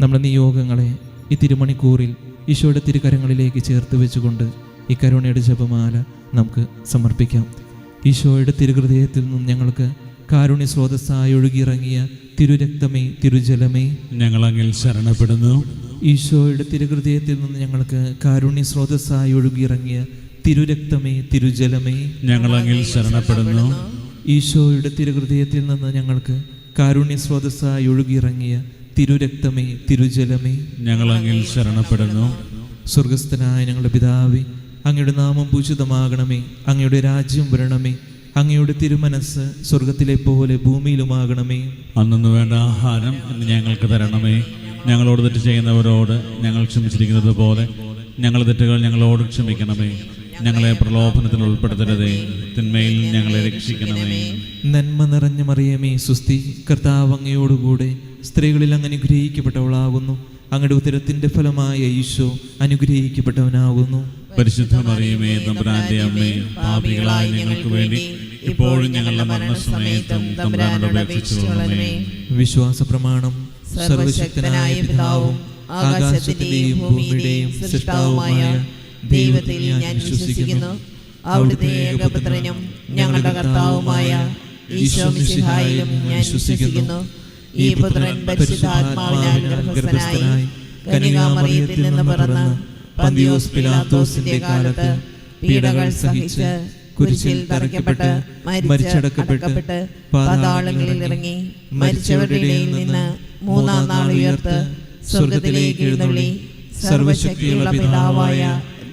നമ്മുടെ നിയോഗങ്ങളെ ഈ തിരുമണിക്കൂറിൽ ഈശോയുടെ തിരുകരങ്ങളിലേക്ക് ചേർത്ത് വെച്ചുകൊണ്ട് ഈ കരുണയുടെ ജപമാല നമുക്ക് സമർപ്പിക്കാം. ഈശോയുടെ തിരുഹൃദയത്തിൽ നിന്നും ഞങ്ങൾക്ക് കാരുണ്യ സ്രോതസ്സായി ഒഴുകിയിറങ്ങിയ തിരുരക്തമേ തിരുജലമേ. ഞങ്ങൾ ഞങ്ങളങ്ങിൽ ശരണപ്പെടുന്നു. ഈശോയുടെ തിരുഹൃദയത്തിൽ നിന്ന് ഞങ്ങൾക്ക് കാരുണ്യ സ്രോതസ്സായി ഒഴുകിയിറങ്ങിയ തിരുരക്തമേ തിരുജലമേ. ഞങ്ങൾ ഞങ്ങളങ്ങിൽ ശരണപ്പെടുന്നു. ഈശോയുടെ തിരുഹൃദയത്തിൽ നിന്ന് ഞങ്ങൾക്ക് കാരുണ്യ സ്രോതസ്സായി ഒഴുകിയിറങ്ങിയ തിരുരക്തമേ തിരുജലമേ. ഞങ്ങൾ അങ്ങിൽ ശരണപ്പെടുന്നു. സ്വർഗസ്ഥനായ ഞങ്ങളുടെ പിതാവേ അങ്ങയുടെ നാമം പൂജിതമാകണമേ അങ്ങയുടെ രാജ്യം വരണമേ അങ്ങയുടെ തിരുമനസ് സ്വർഗത്തിലെ പോലെ ഭൂമിയിലുമാകണമേ. അന്നു വേണ്ട ആഹാരം ഇന്ന് ഞങ്ങൾക്ക് തരണമേ. ഞങ്ങളോട് തെറ്റ് ചെയ്യുന്നവരോട് ഞങ്ങൾ ക്ഷമിച്ചിരിക്കുന്നത് പോലെ ഞങ്ങളുടെ തെറ്റുകൾ ഞങ്ങളോട് ക്ഷമിക്കണമേ. ഞങ്ങളെ പ്രലോഭനത്തിൽ ഉൾപ്പെടുത്തരുതേ. തിന്മയിൽ ഞങ്ങളെ രക്ഷിക്കണമേ. നന്മ നിറഞ്ഞ മറിയമേ സുസ്തി കർത്താവ് അങ്ങയോടുകൂടെ സ്ത്രീകളിൽ അങ്ങ് അനുഗ്രഹിക്കപ്പെട്ടവളാകുന്നു. അങ്ങയുടെ ഉത്തരത്തിന്റെ ഫലമായ ഈശോ അനുഗ്രഹിക്കപ്പെട്ടവനാകുന്നു. പരിശുദ്ധ മറിയമേ തമ്പുരാന്റെ അമ്മേ പാപികളായ ഞങ്ങൾക്ക് വേണ്ടി ഇപ്പോഴും ഞങ്ങളുടെ മരണസമയത്തും തമ്പുരാനോട് അപേക്ഷിച്ചുകൊള്ളണമേ വിശ്വാസ പ്രമാണം സർവശക്തനായ പിതാവും ആകാശത്തിന്റെയും ഭൂമിയുടെയും സൃഷ്ടാവുമായ ദൈവത്തിൽ ഞാൻ വിശ്വസിക്കുന്നു. അവിടുത്തെ ഏകപുത്രനും ഞങ്ങളുടെ കർത്താവുമായ ഈശോ മിശിഹായിലും ഞാൻ വിശ്വസിക്കുന്നു. ഈ പുത്രൻ പരിശുദ്ധാത്മാവിനാൽ ഗർഭസ്ഥനായി കനികാമറിയത്തിൽ നിന്ന് പിറന്ന് പന്തിയോസ് പിലാത്തോസിന്റെ കാലത്ത് പീഡകൾ സഹിച്ച് കുരിശിൽ തറയ്ക്കപ്പെട്ട് മരിച്ചടക്കപ്പെട്ട് പാതാളങ്ങളിൽ ഇറങ്ങി മരിച്ചവരുടെ ഇടയിൽ നിന്ന് മൂന്നാം നാൾ ഉയർത്ത് സ്വർഗത്തിലേക്ക് എഴുന്നള്ളി സർവശക്തിയുള്ള പിതാവായ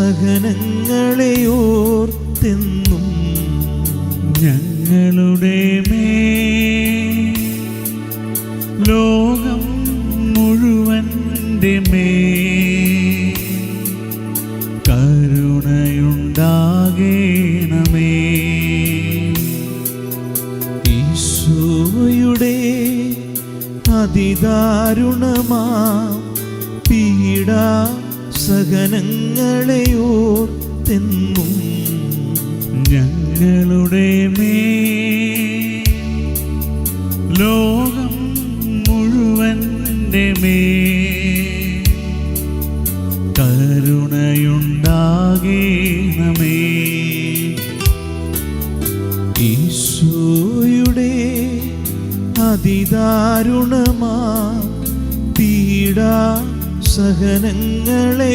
സഹനങ്ങളെ ഓർത്തെന്നും ഞങ്ങളുടെ മേ ലോകം ലോകം മുഴുവൻ മേ കരുണയുണ്ടാകേണമേ ഈശോയുടെ അതിദാരുണമാ പീഡാ സഹനങ്ങളെ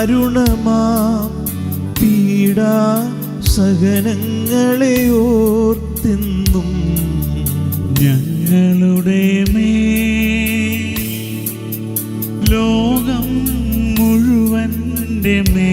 അതിദാരുണമാം പീഡാ സഹനങ്ങളെ ഓർത്തെന്നും ഞങ്ങളുടെ മേ ലോകം മുഴുവന്റെ മേ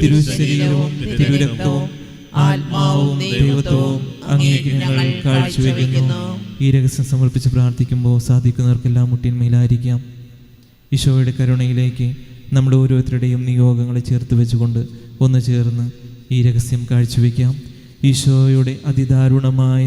തിരുശരീരവും തിരുരക്തവും ആത്മാവും ദൈവത്വവും അങ്ങേക്ക് ഞങ്ങൾ കാഴ്ചവെക്കുന്നു. ഈ രഹസ്യം സമർപ്പിച്ച് പ്രാർത്ഥിക്കുമ്പോൾ സാധിക്കുന്നവർക്കെല്ലാം മുട്ടിന്മയിലായിരിക്കാം ഈശോയുടെ കരുണയിലേക്ക് നമ്മുടെ ഓരോരുത്തരുടെയും നിയോഗങ്ങളെ ചേർത്ത് വെച്ചുകൊണ്ട് ഒന്ന് ചേർന്ന് ഈ രഹസ്യം കാഴ്ചവെക്കാം. ഈശോയുടെ അതിദാരുണമായ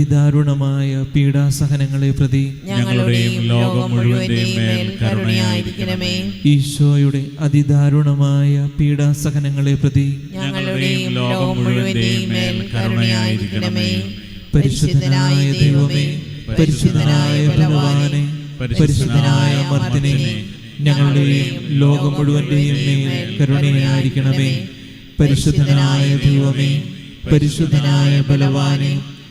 അതിദാരുണമായ പീഡാസഹനങ്ങളെ പ്രതി ഞങ്ങളുടെയും ലോകം മുഴുവന്റെയും മേൽ കരുണയായിരിക്കണമേ. ഈശോയുടെ അതിദാരുണമായ പീഡാസഹനങ്ങളെ പ്രതി ഞങ്ങളുടെയും ലോകം മുഴുവന്റെയും മേൽ കരുണയായിരിക്കണമേ. പരിശുദ്ധനായ ദൈവമേ പരിശുദ്ധനായ ഭഗവാനെ പരിശുദ്ധനായ മർദ്ദിനെ ഞങ്ങളുടെയും ലോകം മുഴുവന്റെയും മേൽ കരുണയായിരിക്കണമേ. പരിശുദ്ധനായ ദൈവമേ പരിശുദ്ധനായ ബലവാനെ